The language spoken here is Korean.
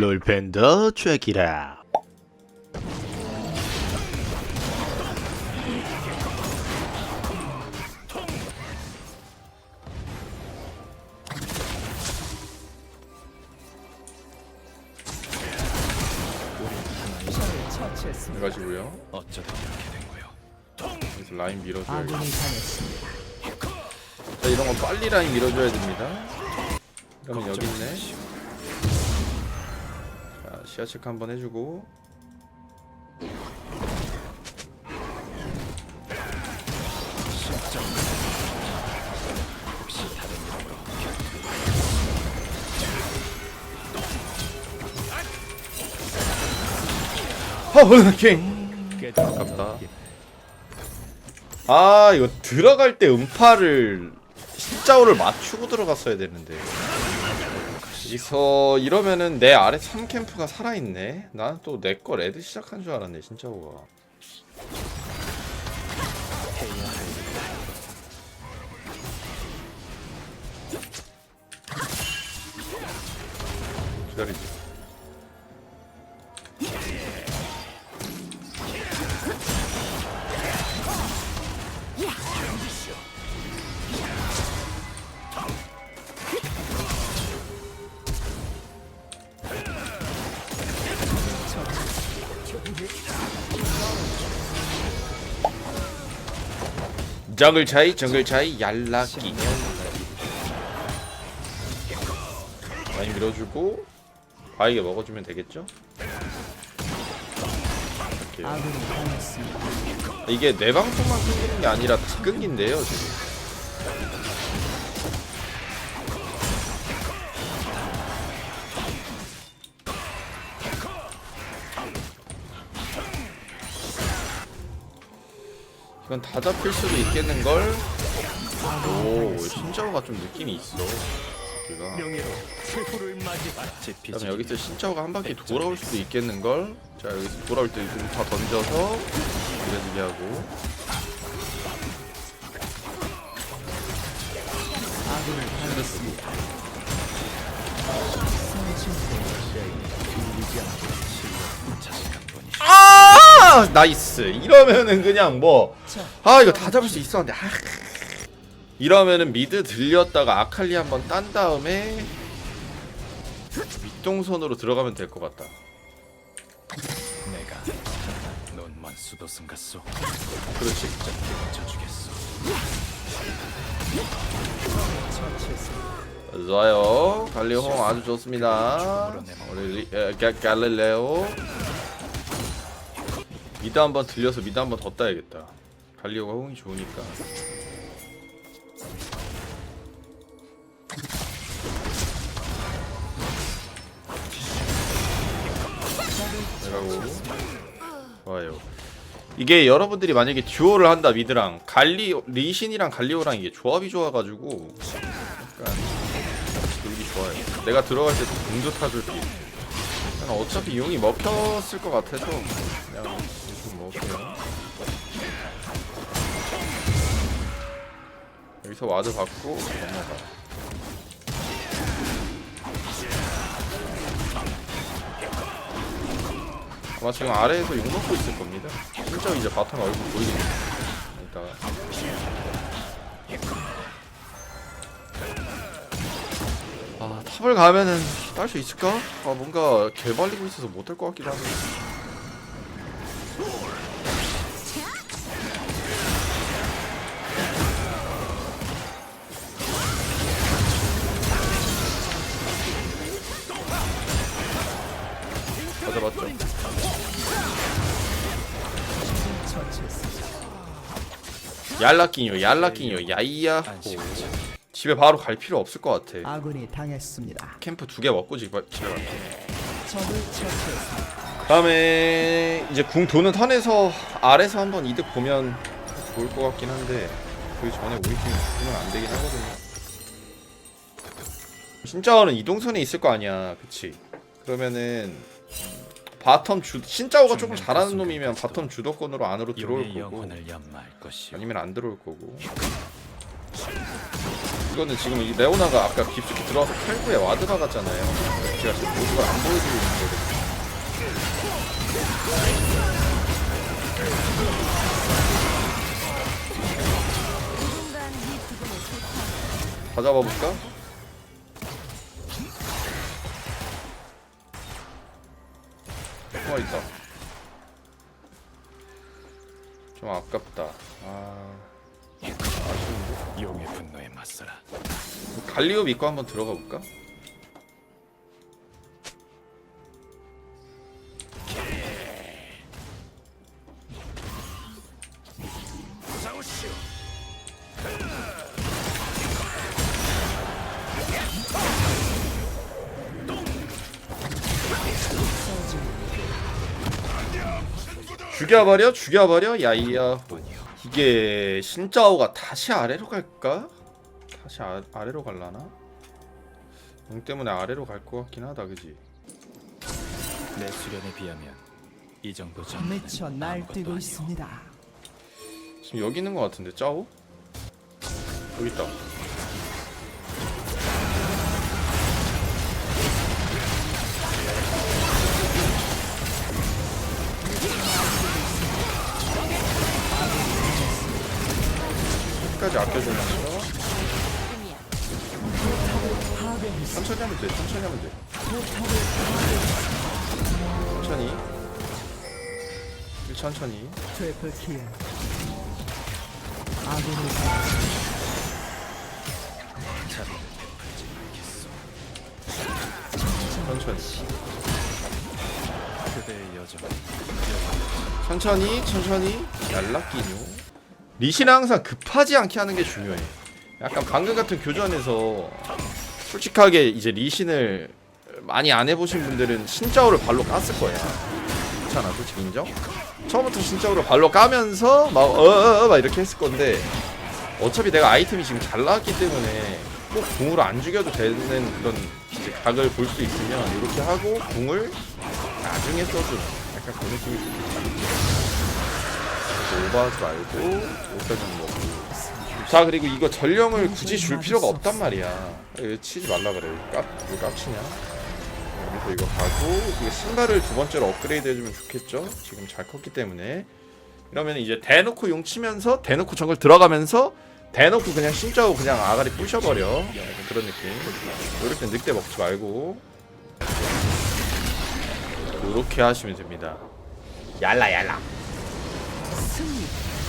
롤팬더 트랙이라 해가지고요. 어쩌다 이렇게 된 거요? 그래서 라인 밀어줘야 아군이 당했습니다. 자 이런 건 빨리 라인 밀어줘야 됩니다. 그러면 여기 있네. 자 시야 체크 한번 해주고. 이름으로 허허킹. 깨져 아깝다. 아 이거 들어갈 때 음파를 십자오를 맞추고 들어갔어야 되는데. 여기서 이러면은 내 아래 3캠프가 살아있네. 나는 또 내 거 레드 시작한 줄 알았네 진짜 할 기다리지. 정글 차이, 정글 차이, 얄라끼. 많이 밀어주고 바이게 먹어주면 되겠죠? 이렇게. 이게 내 방송만 끊기는 게 아니라 다 끊긴대요 지금. 이건 다 잡힐 수도 있겠는걸? 오, 신짜오가 좀 느낌이 있어. 여기가. 그다음에 여기서 신짜오가 한 바퀴 돌아올 수도 있겠는걸? 자 여기서 돌아올 때 음파 던져서 이래지게 하고 당했습니다. 아 나이스. 이러면은 그냥 뭐 아 이거 다 잡을 수 있었는데 아. 이러면은 미드 들렸다가 아칼리 한번 딴 다음에 윗동선으로 들어가면 될 것 같다. 내가 넌만 수도승 같소. 그렇지. 맞춰주겠소. 좋아요. 갈리오 홍 아주 좋습니다. 우리 리, 에, 가, 갈릴레오 미드 한번 들려서 미드 한번 더 따야겠다 갈리오가 홍이 좋으니까 내가고 좋아요 이게 여러분들이 만약에 듀오를 한다 미드랑 갈리 리신이랑 갈리오랑 이게 조합이 좋아가지고 약간 놀기 좋아요. 내가 들어갈 때도 공도 타줄 수 있고. 그냥 어차피 용이 먹혔을 것 같아서 그냥 좀 먹을게요. 여기서 와드 받고 넘어가. 아마 지금 아래에서 용 먹고 있을 겁니다. 진짜 이제 바텀 얼굴 보이겠네. 이따가. 아 탑을 가면은 딸 수 있을까? 아 뭔가 개발리고 있어서 못할 것 같기도 하고 얄라끼뇨 얄라끼뇨 야이야 안심하자. 집에 바로 갈 필요 없을 것 같아 아군이 당했습니다. 캠프 두 개 먹고 집에 집에 갈게 적을 처치했습니다. 다음에 이제 궁 도는 턴에서 아래서 한번 이득 보면 좋을 것 같긴 한데 그 전에 우리 팀 죽으면 안 되긴 하거든요. 신짜오는 이동선에 있을 거 아니야, 그치? 그러면은 바텀 주 신짜오가 조금 잘하는 놈이면 바텀 주도권으로 안으로 들어올 거고. 아니면 안 들어올 거고 이거는 지금 이 레오나가 아까 깊숙이 들어와서 칼구에 와드 박았잖아요. 제가 지금 모습을 안 보여주고 있는 거거든요. 다 잡아볼까? 맞서라. 갈리오 믿고 한번 들어가 볼까? 죽여버려 죽여버려 야이야 이게 신짜오가 다시 아래로 갈까? 다시 아, 아래로 갈라나? 용 때문에 아래로 갈 것 같긴 하다 그지? 내 수련에 비하면 이 정도 정도는 미쳐 날뛰고 아무것도 있습니다. 지금 여기 있는 것 같은데 짜오? 여기 있다 끝까지 아껴주면서 천천히 하면 돼 천천히 하면 돼. 천천히. 천천히. 킬. 아군을. 천천히. 그대의 여정. 천천히 천천히. 얄락기뇨 리시는 항상 급하지 않게 하는 게 중요해. 약간 방금 같은 교전에서 솔직하게 이제 리신을 많이 안 해보신 분들은 신짜오를 발로 깠을 거야 괜찮아 솔직히 인정? 처음부터 신짜오를 발로 까면서 막 어어어 막 이렇게 했을 건데 어차피 내가 아이템이 지금 잘 나왔기 때문에 꼭 궁으로 안 죽여도 되는 그런 이제 각을 볼 수 있으면 이렇게 하고 궁을 나중에 써주는 약간 그런 느낌이 그래서 오버하지 말고 옷까지 먹고 자 그리고 이거 전령을 굳이 줄 필요가 없단 말이야. 이거 치지 말라 그래. 깝, 이거 깝치냐? 여기서 이거 가고 이거 신발을 두 번째로 업그레이드 해주면 좋겠죠? 지금 잘 컸기 때문에. 이러면 이제 대놓고 용 치면서 대놓고 정글 들어가면서 대놓고 그냥 신짜고 그냥 아가리 부셔버려. 약간 그런 느낌. 이럴 땐 늑대 먹지 말고. 이렇게 하시면 됩니다. 얄라 얄라. 승리.